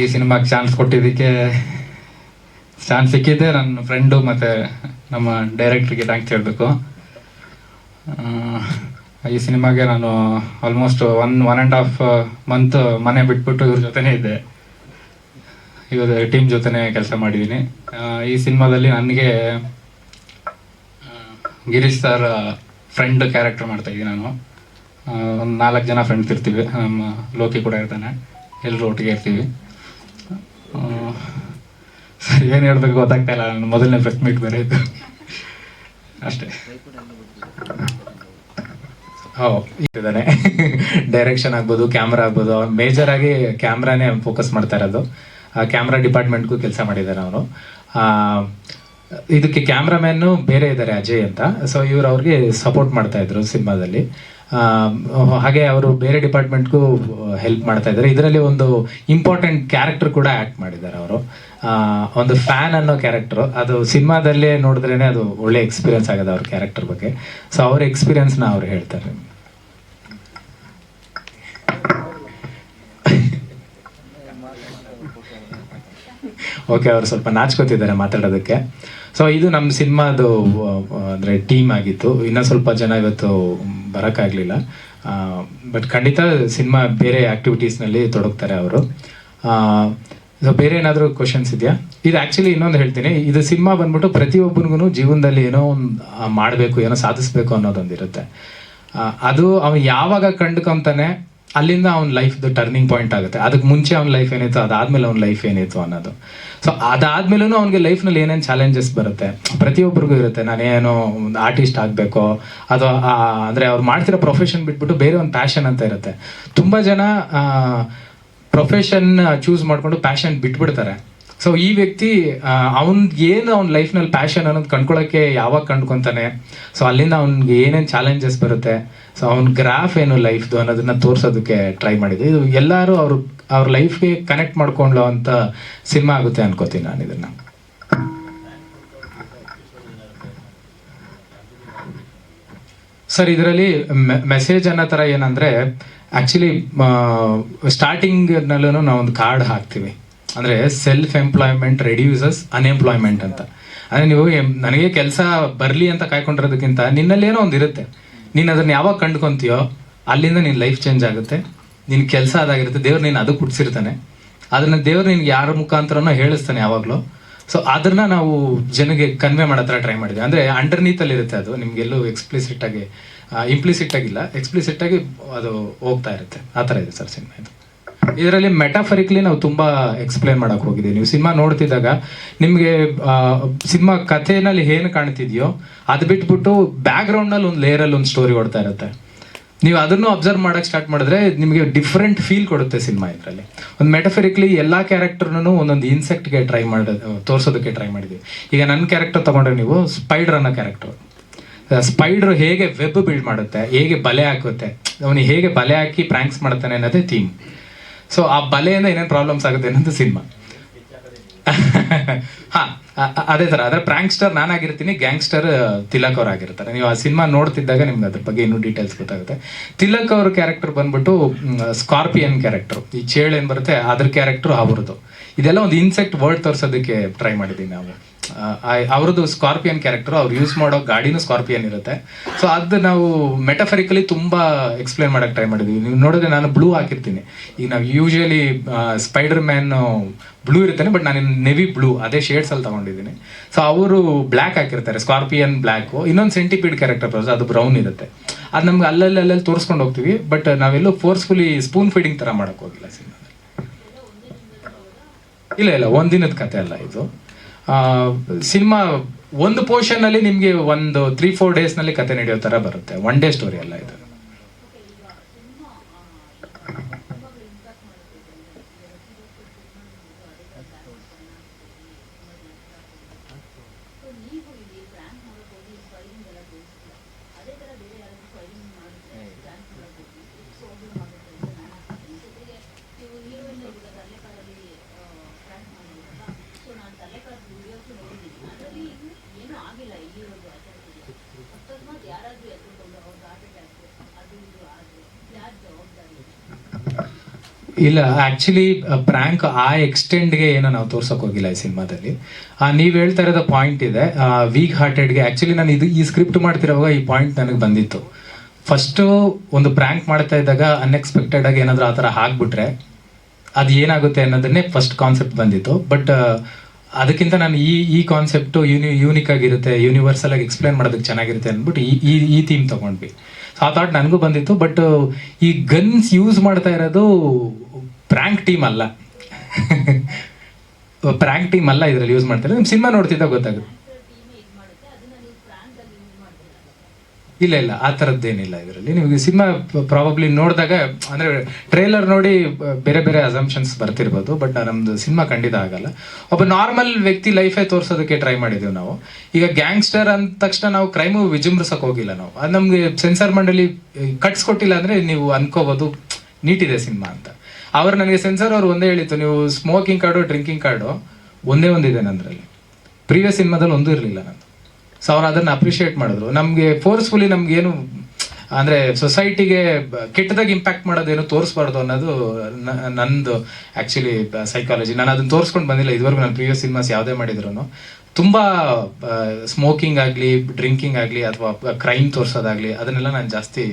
ಈ ಸಿನಿಮಾಗೆ ಚಾನ್ಸ್ ಕೊಟ್ಟಿದ್ದಕ್ಕೆ ಚಾನ್ಸ್ ಸಿಕ್ಕಿದ್ದೆ ನನ್ನ ಫ್ರೆಂಡು ಮತ್ತು ನಮ್ಮ ಡೈರೆಕ್ಟ್ರಿಗೆ ಥ್ಯಾಂಕ್ಸ್ ಹೇಳಬೇಕು. ಈ ಸಿನಿಮಾಗೆ ನಾನು almost one one and half month ಮನೆ ಬಿಟ್ಬಿಟ್ಟು ಇವ್ರ ಜೊತೆನೇ ಇದ್ದೆ. ಇವರ ಟೀಮ್ ಜೊತೆನೇ ಕೆಲಸ ಮಾಡಿದ್ದೀನಿ ಈ ಸಿನಿಮಾದಲ್ಲಿ ನನಗೆ ಗಿರೀಶ್ ಸರ್ ಫ್ರೆಂಡ್ ಕ್ಯಾರೆಕ್ಟರ್ ಮಾಡ್ತಾ ಇದ್ದೀನಿ ನಾನು. ಒಂದು ನಾಲ್ಕು ಜನ ಫ್ರೆಂಡ್ಸ್ ಇರ್ತೀವಿ. ನಮ್ಮ ಲೋಕಿ ಕೂಡ ಇರ್ತಾನೆ. ಎಲ್ಲರೂ ಒಟ್ಟಿಗೆ ಇರ್ತೀವಿ. ಏನು ಹೇಳ್ಬೇಕು ಗೊತ್ತಾಗ್ತಾ ಇಲ್ಲ. ನಾನು ಮೊದಲನೇ ಪ್ರೆಸ್ ಮೀಟ್ ಬೇರೆ ಇತ್ತು. ಅಷ್ಟೇ. ಹೋ ಇದ್ದಾನೆ ಡೈರೆಕ್ಷನ್ ಆಗ್ಬೋದು ಕ್ಯಾಮ್ರಾ ಆಗ್ಬೋದು. ಮೇಜರ್ ಆಗಿ ಕ್ಯಾಮ್ರಾನೇ ಫೋಕಸ್ ಮಾಡ್ತಾ ಇರೋದು. ಕ್ಯಾಮ್ರಾ ಡಿಪಾರ್ಟ್ಮೆಂಟ್ಗೂ ಕೆಲಸ ಮಾಡಿದ್ದಾರೆ ಅವರು ಇದಕ್ಕೆ ಕ್ಯಾಮ್ರಾಮ್ಯಾನು ಬೇರೆ ಇದ್ದಾರೆ ಅಜಯ್ ಅಂತ. ಸೊ ಇವ್ರು ಅವ್ರಿಗೆ ಸಪೋರ್ಟ್ ಮಾಡ್ತಾ ಇದ್ರು ಸಿನಿಮಾದಲ್ಲಿ. ಹಾಗೆ ಅವರು ಬೇರೆ ಡಿಪಾರ್ಟ್ಮೆಂಟ್ಗೂ ಹೆಲ್ಪ್ ಮಾಡ್ತಾ ಇದ್ದಾರೆ. ಇದರಲ್ಲಿ ಒಂದು ಇಂಪಾರ್ಟೆಂಟ್ ಕ್ಯಾರೆಕ್ಟರ್ ಕೂಡ ಆ್ಯಕ್ಟ್ ಮಾಡಿದ್ದಾರೆ ಅವರು. ಒಂದು ಫ್ಯಾನ್ ಅನ್ನೋ ಕ್ಯಾರೆಕ್ಟರ್ ಅದು ಸಿನಿಮಾದಲ್ಲೇ ನೋಡಿದ್ರೇ ಅದು ಒಳ್ಳೆ ಎಕ್ಸ್ಪೀರಿಯನ್ಸ್ ಆಗಿದೆ ಅವ್ರ ಕ್ಯಾರೆಕ್ಟರ್ ಬಗ್ಗೆ. ಸೊ ಅವ್ರ ಎಕ್ಸ್ಪೀರಿಯನ್ಸ್ನ ಅವ್ರು ಹೇಳ್ತಾರೆ ಓಕೆ ಅವರು ಸ್ವಲ್ಪ ನಾಚ್ಕೋತಿದ್ದಾರೆ ಮಾತಾಡೋದಕ್ಕೆ. ಸೊ ಇದು ನಮ್ಮ ಸಿನಿಮಾದು ಅಂದರೆ ಟೀಮ್ ಆಗಿತ್ತು. ಇನ್ನೂ ಸ್ವಲ್ಪ ಜನ ಇವತ್ತು ಬರೋಕ್ಕಾಗಲಿಲ್ಲ ಬಟ್ ಖಂಡಿತ ಸಿನಿಮಾ ಬೇರೆ ಆ್ಯಕ್ಟಿವಿಟೀಸ್ನಲ್ಲಿ ತೊಡಗ್ತಾರೆ ಅವರು. ಸೊ ಬೇರೆ ಏನಾದರೂ ಕ್ವಶನ್ಸ್ ಇದೆಯಾ? ಇದು ಆ್ಯಕ್ಚುಲಿ ಇನ್ನೊಂದು ಹೇಳ್ತೀನಿ. ಇದು ಸಿನಿಮಾ ಬಂದ್ಬಿಟ್ಟು ಪ್ರತಿಯೊಬ್ಬನಿಗೂ ಜೀವನದಲ್ಲಿ ಏನೋ ಒಂದು ಮಾಡಬೇಕು, ಏನೋ ಸಾಧಿಸ್ಬೇಕು ಅನ್ನೋದೊಂದಿರುತ್ತೆ. ಅದು ಅವನು ಯಾವಾಗ ಕಂಡುಕೊಂತಾನೆ ಅಲ್ಲಿಂದ ಅವ್ನ ಲೈಫ್ದು ಟರ್ನಿಂಗ್ ಪಾಯಿಂಟ್ ಆಗುತ್ತೆ. ಅದಕ್ಕೆ ಮುಂಚೆ ಅವ್ನ ಲೈಫ್ ಏನಿತ್ತು, ಅದಾದ್ಮೇಲೆ ಅವ್ನ ಲೈಫ್ ಏನಿತ್ತು ಅನ್ನೋದು. ಸೊ ಅದಾದ್ಮೇಲೂ ಅವ್ನಿಗೆ ಲೈಫ್ನಲ್ಲಿ ಏನೇನು ಚಾಲೆಂಜಸ್ ಬರುತ್ತೆ? ಪ್ರತಿಯೊಬ್ಬರಿಗೂ ಇರುತ್ತೆ. ನಾನೇನೋ ಒಂದು ಆರ್ಟಿಸ್ಟ್ ಆಗಬೇಕು, ಅಥವಾ ಅಂದರೆ ಅವ್ರು ಮಾಡ್ತಿರೋ ಪ್ರೊಫೆಷನ್ ಬಿಟ್ಬಿಟ್ಟು ಬೇರೆ ಒಂದು ಪ್ಯಾಷನ್ ಅಂತ ಇರುತ್ತೆ. ತುಂಬ ಜನ ಪ್ರೊಫೆಷನ್ ಚೂಸ್ ಮಾಡಿಕೊಂಡು ಪ್ಯಾಷನ್ ಬಿಟ್ಬಿಡ್ತಾರೆ. ಸೊ ಈ ವ್ಯಕ್ತಿ ಅವ್ನಿಗೆ ಏನು ಅವ್ನ ಲೈಫ್ನಲ್ಲಿ ಪ್ಯಾಷನ್ ಅನ್ನೋದು ಕಂಡ್ಕೊಳ್ಳೋಕ್ಕೆ ಯಾವಾಗ ಕಂಡ್ಕೊತಾನೆ? ಸೊ ಅಲ್ಲಿಂದ ಅವ್ನಿಗೆ ಏನೇನು ಚಾಲೆಂಜಸ್ ಬರುತ್ತೆ? ಸೊ ಅವ್ನ ಗ್ರಾಫ್ ಏನು ಲೈಫ್ದು ಅನ್ನೋದನ್ನ ತೋರಿಸೋದಕ್ಕೆ ಟ್ರೈ ಮಾಡಿದ್ವಿ ಇದು ಎಲ್ಲರೂ ಅವ್ರ ಅವ್ರ ಲೈಫ್ಗೆ ಕನೆಕ್ಟ್ ಮಾಡ್ಕೊಂಡ್ಲೋ ಅಂತ ಸಿನಿಮಾ ಆಗುತ್ತೆ ಅನ್ಕೋತೀನಿ ನಾನು ಇದನ್ನ. ಸರ್, ಇದರಲ್ಲಿ ಮೆಸೇಜ್ ಅನ್ನೋ ಥರ ಏನಂದ್ರೆ ಆಕ್ಚುಲಿ ಸ್ಟಾರ್ಟಿಂಗ್ನಲ್ಲೂ ನಾವು ಒಂದು ಕಾರ್ಡ್ ಹಾಕ್ತೀವಿ. ಅಂದರೆ ಸೆಲ್ಫ್ ಎಂಪ್ಲಾಯ್ಮೆಂಟ್ ರೆಡ್ಯೂಸಸ್ ಅನ್ಎಂಪ್ಲಾಯ್ಮೆಂಟ್ ಅಂತ. ಅಂದರೆ ನೀವು ನನಗೆ ಕೆಲಸ ಬರಲಿ ಅಂತ ಕಾಯ್ಕೊಂಡಿರೋದಕ್ಕಿಂತ ನಿನ್ನಲ್ಲೇನೋ ಒಂದು ಇರುತ್ತೆ. ನೀನು ಅದನ್ನ ಯಾವಾಗ ಕಂಡ್ಕೊಂತೀಯೋ ಅಲ್ಲಿಂದ ನಿನ್ನ ಲೈಫ್ ಚೇಂಜ್ ಆಗುತ್ತೆ. ನಿನ್ನ ಕೆಲಸ ಅದಾಗಿರುತ್ತೆ. ದೇವ್ರು ನೀನು ಅದು ಕುಡ್ಸಿರ್ತಾನೆ. ಅದನ್ನ ದೇವ್ರು ನಿನ್ಗೆ ಯಾರ ಮುಖಾಂತರನೋ ಹೇಳಿಸ್ತಾನೆ ಯಾವಾಗಲೂ. ಸೊ ಅದನ್ನ ನಾವು ಜನಗೆ ಕನ್ವೆ ಮಾಡೋ ಟ್ರೈ ಮಾಡಿದ್ವಿ. ಅಂದರೆ ಅಂಡರ್ನೀತಲ್ಲಿ ಇರುತ್ತೆ ಅದು. ನಿಮ್ಗೆಲ್ಲೂ ಎಕ್ಸ್ಪ್ಲಿಸಿಟ್ ಆಗಿ ಇಂಪ್ಲಿಸಿಟ್ ಆಗಿಲ್ಲ. ಎಕ್ಸ್ಪ್ಲಿಸಿಟ್ ಆಗಿ ಅದು ಹೋಗ್ತಾ ಇರುತ್ತೆ. ಆ ಥರ ಇದೆ ಸರ್ ಸಿನಿಮಾ ಇದು. ಇದರಲ್ಲಿ ಮೆಟಾಫರಿಕ್ಲಿ ನಾವು ತುಂಬಾ ಎಕ್ಸ್ಪ್ಲೇನ್ ಮಾಡಕ್ ಹೋಗಿದ್ದೀವಿ. ನೀವು ಸಿನಿಮಾ ನೋಡ್ತಿದ್ದಾಗ ನಿಮಗೆ ಸಿನಿಮಾ ಕಥೆನಲ್ಲಿ ಏನು ಕಾಣ್ತಿದ್ಯೋ ಅದು ಬಿಟ್ಬಿಟ್ಟು ಬ್ಯಾಕ್ನಲ್ಲಿ ಒಂದು ಲೇಯರಲ್ಲಿ ಒಂದು ಸ್ಟೋರಿ ಓಡ್ತಾ ಇರುತ್ತೆ. ನೀವು ಅದನ್ನು ಅಬ್ಸರ್ವ್ ಮಾಡಕ್ ಸ್ಟಾರ್ಟ್ ಮಾಡಿದ್ರೆ ನಿಮಗೆ ಡಿಫ್ರೆಂಟ್ ಫೀಲ್ ಕೊಡುತ್ತೆ ಸಿನಿಮಾ ಇದರಲ್ಲಿ. ಒಂದು ಮೆಟಫರಿಕ್ಲಿ ಎಲ್ಲಾ ಕ್ಯಾರೆಕ್ಟರ್ನು ಒಂದೊಂದು ಇನ್ಸೆಕ್ಟ್ಗೆ ಟ್ರೈ ಮಾಡ ತೋರಿಸೋದಕ್ಕೆ ಟ್ರೈ ಮಾಡಿದ್ವಿ ಈಗ ನನ್ನ ಕ್ಯಾರೆಕ್ಟರ್ ತಗೊಂಡ್ರೆ ನೀವು ಸ್ಪೈಡರ್ ಅನ್ನೋ ಕ್ಯಾರೆಕ್ಟರ್ ಸ್ಪೈಡರ್ ಹೇಗೆ ವೆಬ್ ಬಿಲ್ಡ್ ಮಾಡುತ್ತೆ, ಹೇಗೆ ಬಲೆ ಹಾಕುತ್ತೆ, ಅವನಿಗೆ ಹೇಗೆ ಬಲೆ ಹಾಕಿ ಪ್ರ್ಯಾಂಕ್ಸ್ ಮಾಡ್ತಾನೆ ಅನ್ನೋದೇ ಥೀಮ್ ಸೊ ಆ ಬಲೆಯಿಂದ ಏನೇನು ಪ್ರಾಬ್ಲಮ್ಸ್ ಆಗುತ್ತೆ ಅನ್ನೋದು ಸಿನಿಮಾ ಹಾ ಅದೇ ತರ. ಅದ್ರ ಪ್ರಾಂಕ್ಸ್ಟರ್ ನಾನಾಗಿರ್ತೀನಿ ಗ್ಯಾಂಗ್ಸ್ಟರ್ ತಿಲಕ್ ಅವ್ರು ಆಗಿರ್ತಾರೆ ನೀವು ಆ ಸಿನಿಮಾ ನೋಡ್ತಿದ್ದಾಗ ನಿಮ್ಗೆ ಅದ್ರ ಬಗ್ಗೆ ಇನ್ನೂ ಡೀಟೇಲ್ಸ್ ಗೊತ್ತಾಗುತ್ತೆ. ತಿಲಕ್ ಅವ್ರ ಕ್ಯಾರೆಕ್ಟರ್ ಬಂದ್ಬಿಟ್ಟು ಸ್ಕಾರ್ಪಿಯನ್ ಕ್ಯಾರೆಕ್ಟರ್ ಈ ಚೇಳು ಏನು ಬರುತ್ತೆ, ಅದ್ರ ಕ್ಯಾರೆಕ್ಟರ್ ಅವ್ರದ್ದು. ಇದೆಲ್ಲ ಒಂದು ಇನ್ಸೆಕ್ಟ್ ವರ್ಡ್ ತೋರಿಸೋದಕ್ಕೆ ಟ್ರೈ ಮಾಡಿದ್ದೀವಿ ನಾವು. ಅವ್ರದ್ದು ಸ್ಕಾರ್ಪಿಯನ್ ಕ್ಯಾರೆಕ್ಟರ್ ಅವ್ರು ಯೂಸ್ ಮಾಡೋ ಗಾಡಿನೂ ಸ್ಕಾರ್ಪಿಯನ್ ಇರುತ್ತೆ. ಸೊ ಅದು ನಾವು ಮೆಟಫರಿಕಲಿ ತುಂಬಾ ಎಕ್ಸ್ಪ್ಲೈನ್ ಮಾಡಕ್ ಟ್ರೈ ಮಾಡಿದ್ವಿ. ನೀವು ನೋಡಿದ್ರೆ ನಾನು ಬ್ಲೂ ಹಾಕಿರ್ತೀನಿ. ಈಗ ನಾವು ಯೂಶಲಿ ಸ್ಪೈಡರ್ ಮ್ಯಾನ್ ಬ್ಲೂ ಇರ್ತಾನೆ ಬಟ್ ನಾನು ನೆವಿ ಬ್ಲೂ ಅದೇ ಶೇಡ್ಸ್ ಅಲ್ಲಿ ತಗೊಂಡಿದ್ದೀನಿ. ಸೊ ಅವರು ಬ್ಲ್ಯಾಕ್ ಹಾಕಿರ್ತಾರೆ ಸ್ಕಾರ್ಪಿಯನ್ ಬ್ಲ್ಯಾಕ್ ಇನ್ನೊಂದು ಸೆಂಟಿಪೀಡ್ ಕ್ಯಾರೆಕ್ಟರ್ ಬರೋದು, ಅದು ಬ್ರೌನ್ ಇರುತ್ತೆ. ಅದು ನಮ್ಗೆ ಅಲ್ಲಲ್ಲಿ ಅಲ್ಲಲ್ಲಿ ತೋರಿಸ್ಕೊಂಡು ಹೋಗ್ತೀವಿ ಬಟ್ ನಾವೆಲ್ಲೂ ಫೋರ್ಸ್ಫುಲಿ ಸ್ಪೂನ್ ಫೀಡಿಂಗ್ ತರ ಮಾಡಕ್ ಹೋಗಿಲ್ಲ ಸಿನಿಮಾದಲ್ಲಿ. ಇಲ್ಲ ಇಲ್ಲ, ಒಂದಿನದ ಕತೆ ಅಲ್ಲ ಇದು. ಸಿನಿಮಾ ಒಂದು ಪೋರ್ಷನ್ ಅಲ್ಲಿ ನಿಮ್ಗೆ ಒಂದು ತ್ರೀ ಫೋರ್ ಡೇಸ್ನಲ್ಲಿ ಕತೆ ನಡೆಯೋ ತರ ಬರುತ್ತೆ. ಒನ್ ಡೇ ಸ್ಟೋರಿ ಅಲ್ಲ ಇದು. ಇಲ್ಲ ಆಕ್ಚುಲಿ ಪ್ರ್ಯಾಂಕ್ ಆ ಎಕ್ಸ್ಟೆಂಡ್ಗೆ ಏನೋ ನಾವು ತೋರ್ಸಕ್ ಹೋಗಿಲ್ಲ ಈ ಸಿನಿಮಾದಲ್ಲಿ. ನೀವು ಹೇಳ್ತಾ ಇರೋದ ಪಾಯಿಂಟ್ ಇದೆ. ವೀಕ್ ಹಾರ್ಟೆಡ್ಗೆ ಆ್ಯಕ್ಚುಲಿ ನಾನು ಇದು ಈ ಸ್ಕ್ರಿಪ್ಟ್ ಮಾಡ್ತಿರೋವಾಗ ಈ ಪಾಯಿಂಟ್ ನನಗೆ ಬಂದಿತ್ತು. ಫಸ್ಟು ಒಂದು ಪ್ರ್ಯಾಂಕ್ ಮಾಡ್ತಾ ಇದ್ದಾಗ ಅನ್ಎಕ್ಸ್ಪೆಕ್ಟೆಡ್ ಆಗಿ ಏನಾದರೂ ಆ ಥರ ಹಾಕ್ಬಿಟ್ರೆ ಅದು ಏನಾಗುತ್ತೆ ಅನ್ನೋದನ್ನೇ ಫಸ್ಟ್ ಕಾನ್ಸೆಪ್ಟ್ ಬಂದಿತ್ತು. ಬಟ್ ಅದಕ್ಕಿಂತ ನಾನು ಈ ಈ ಕಾನ್ಸೆಪ್ಟು ಯೂನಿ ಯೂನಿಕ್ ಆಗಿರುತ್ತೆ ಯೂನಿವರ್ಸಲ್ ಆಗಿ ಎಕ್ಸ್ಪ್ಲೇನ್ ಮಾಡೋದಕ್ಕೆ ಚೆನ್ನಾಗಿರುತ್ತೆ ಅಂದ್ಬಿಟ್ಟು ಈ ಈ ಈ ಥೀಮ್ ತಗೊಂಡ್ವಿ. ಸೊ ಆ ಥಾಟ್ ನನಗೂ ಬಂದಿತ್ತು. ಬಟ್ ಈ ಗನ್ಸ್ ಯೂಸ್ ಮಾಡ್ತಾ ಇರೋದು ಪ್ರ್ಯಾಂಕ್ ಟೀಮ್ ಅಲ್ಲ. ಪ್ರ್ಯಾಂಕ್ ಟೀಮ್ ಅಲ್ಲ ಇದರಲ್ಲಿ ಯೂಸ್ ಮಾಡ್ತಾರೆ ನಿಮ್ಮ ಸಿನಿಮಾ ನೋಡ್ತಿದ್ದಾಗ ಗೊತ್ತಾಗುತ್ತೆ. ಇಲ್ಲ ಇಲ್ಲ, ಆ ಥರದ್ದೇನಿಲ್ಲ ಇದರಲ್ಲಿ. ನಿಮಗೆ ಸಿನಿಮಾ ಪ್ರಾಬಬ್ಲಿ ನೋಡಿದಾಗ, ಅಂದರೆ ಟ್ರೇಲರ್ ನೋಡಿ ಬೇರೆ ಬೇರೆ ಅಸಂಪ್ಷನ್ಸ್ ಬರ್ತಿರ್ಬೋದು ಬಟ್ ನಮ್ದು ಸಿನಿಮಾ ಖಂಡಿತ ಆಗಲ್ಲ. ಒಬ್ಬ ನಾರ್ಮಲ್ ವ್ಯಕ್ತಿ ಲೈಫೇ ತೋರಿಸೋದಕ್ಕೆ ಟ್ರೈ ಮಾಡಿದ್ದೀವಿ ನಾವು. ಈಗ ಗ್ಯಾಂಗ್ಸ್ಟರ್ ಅಂದ ತಕ್ಷಣ ನಾವು ಕ್ರೈಮು ವಿಜೃಂಭಿಸಕ್ ಹೋಗಿಲ್ಲ ನಾವು. ಅದು ನಮಗೆ ಸೆನ್ಸಾರ್ ಮಂಡಳಿ ಕಟ್ಸ್ಕೊಟ್ಟಿಲ್ಲ ಅಂದರೆ ನೀವು ಅನ್ಕೋಬಹುದು ನೀಟಿದೆ ಸಿನಿಮಾ ಅಂತ. ಅವ್ರು ನನಗೆ ಸೆನ್ಸರ್ ಅವ್ರು ಒಂದೇ ಹೇಳಿತ್ತು ನೀವು ಸ್ಮೋಕಿಂಗ್ ಕಾರ್ಡು ಡ್ರಿಂಕಿಂಗ್ ಕಾರ್ಡು ಒಂದೇ ಒಂದಿದೆ ನಂದ್ರಲ್ಲಿ ಪ್ರೀವಿಯಸ್ ಸಿನಿಮಾದಲ್ಲಿ ಒಂದೂ ಇರಲಿಲ್ಲ ನಾನು ಸೊ ಅವ್ರು ಅದನ್ನು ಅಪ್ರಿಷಿಯೇಟ್ ಮಾಡಿದ್ರು. ನಮಗೆ ಫೋರ್ಸ್ಫುಲಿ ನಮ್ಗೇನು ಅಂದ್ರೆ ಸೊಸೈಟಿಗೆ ಕೆಟ್ಟದಾಗಿ ಇಂಪ್ಯಾಕ್ಟ್ ಮಾಡೋದೇನು ತೋರಿಸ್ಬಾರ್ದು ಅನ್ನೋದು ನಂದು ಆಕ್ಚುಲಿ ಸೈಕಾಲಜಿ ನಾನು ಅದನ್ನ ತೋರಿಸ್ಕೊಂಡು ಬಂದಿಲ್ಲ. ಇದುವರೆಗೂ ನಾನು ಪ್ರೀವಿಯಸ್ ಸಿನಿಮಾಸ್ ಯಾವುದೇ ಮಾಡಿದ್ರು ತುಂಬಾ ಸ್ಮೋಕಿಂಗ್ ಆಗಲಿ ಡ್ರಿಂಕಿಂಗ್ ಆಗಲಿ, ಅಥವಾ ಕ್ರೈಮ್ ತೋರಿಸೋದಾಗ್ಲಿ, ಅದನ್ನೆಲ್ಲ ನಾನು ಜಾಸ್ತಿ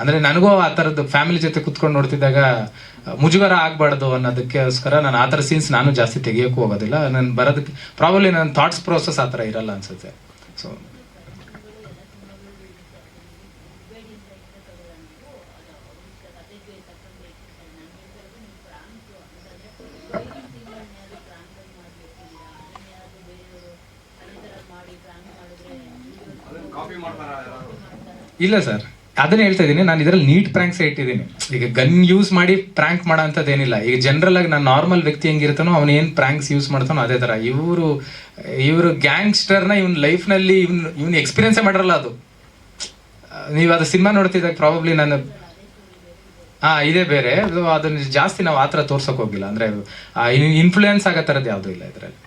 ಅಂದರೆ ನನಗೂ ಆ ಥರದ್ದು ಫ್ಯಾಮಿಲಿ ಜೊತೆ ಕುತ್ಕೊಂಡು ನೋಡ್ತಿದ್ದಾಗ ಮುಜುಗರ ಆಗ್ಬಾರ್ದು ಅನ್ನೋದಕ್ಕೋಸ್ಕರ ನಾನು ಆ ಥರ ಸೀನ್ಸ್ ನಾನು ಜಾಸ್ತಿ ತೆಗಿಯೋಕ್ಕೂ ಹೋಗೋದಿಲ್ಲ. ನಾನು ಬರೋದಕ್ಕೆ ಪ್ರಾಬಲಿ ನನ್ನ ಥಾಟ್ಸ್ ಪ್ರೋಸೆಸ್ ಆ ಥರ ಇರಲ್ಲ ಅನ್ಸುತ್ತೆ. ಸೊ ಇಲ್ಲ ಸರ್. ಅದನ್ನ ಹೇಳ್ತಾ ಇದ್ದೀನಿ, ನಾನು ಇದರಲ್ಲಿ ನೀಟ್ ಪ್ರಾಂಕ್ಸ್ ಇಟ್ಟಿದ್ದೀನಿ. ಈಗ ಗನ್ ಯೂಸ್ ಮಾಡಿ ಪ್ರಾಂಕ್ ಮಾಡೋ ಏನಿಲ್ಲ ಈಗ ಜನರಲ್ ಆಗಿ ನಾನು ನಾರ್ಮಲ್ ವ್ಯಕ್ತಿ ಹೆಂಗಿರ್ತಾನೋ ಅವನು ಏನು ಪ್ರಾಂಕ್ಸ್ ಯೂಸ್ ಮಾಡ್ತಾನೋ ಅದೇ ಥರ ಇವರು ಇವರು ಗ್ಯಾಂಗ್ಸ್ಟರ್ನ ಇವನ್ ಲೈಫ್ನಲ್ಲಿ ಇವ್ನು ಇವ್ನು ಎಕ್ಸ್ಪೀರಿಯನ್ಸೇ ಮಾಡಿರಲ್ಲ ಅದು. ನೀವು ಅದು ಸಿನಿಮಾ ನೋಡ್ತಿದ್ದಾಗ ಪ್ರಾಬಬ್ಲಿ ನಾನು ಹಾಂ ಇದೇ ಬೇರೆ. ಅದು ಅದನ್ನ ಜಾಸ್ತಿ ನಾವು ಆ ಥರ ತೋರ್ಸಕ್ ಹೋಗಿಲ್ಲ. ಅಂದ್ರೆ ಇನ್ಫ್ಲೂಯೆನ್ಸ್ ಆಗೋ ಥರದ್ದು ಯಾವುದೂ ಇಲ್ಲ ಇದರಲ್ಲಿ.